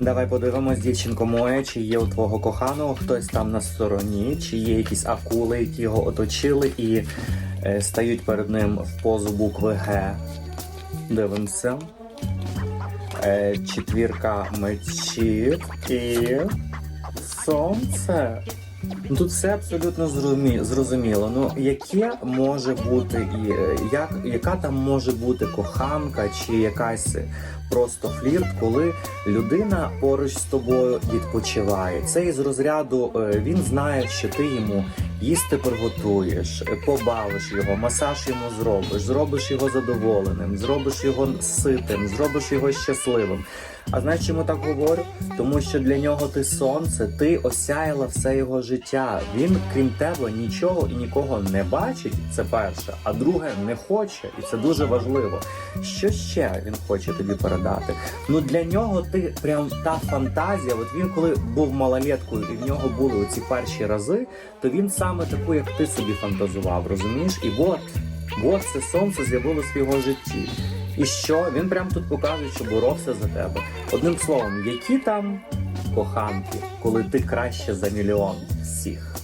Давай подивимось, дівчинко моє, чи є у твого коханого хтось там на стороні, чи є якісь акули, які його оточили і е, стають перед ним в позу букви Г. Дивимося. Е, четвірка мечів і сонце. Ну, Тут все абсолютно зрозумі- зрозуміло. Ну яке може бути і е, як, яка там може бути коханка чи якась просто флірт, коли людина поруч з тобою відпочиває. Це із розряду е, він знає, що ти йому їсти приготуєш, е, побавиш його, масаж йому зробиш, зробиш його задоволеним, зробиш його ситим, зробиш його щасливим. А знаєш, чому так говорю? Тому що для нього ти сонце, ти осяяла все його життя. Він, крім тебе, нічого і нікого не бачить. Це перше. А друге, не хоче, і це дуже важливо. Що ще він хоче тобі передати? Ну для нього ти прям та фантазія. От він, коли був малолеткою, і в нього були оці перші рази, то він саме таку, як ти собі фантазував, розумієш? І от, от це сонце з'явилось в його житті. І що? Він прям тут показує, що боровся за тебе. Одним словом, які там коханки, коли ти краще за мільйон всіх.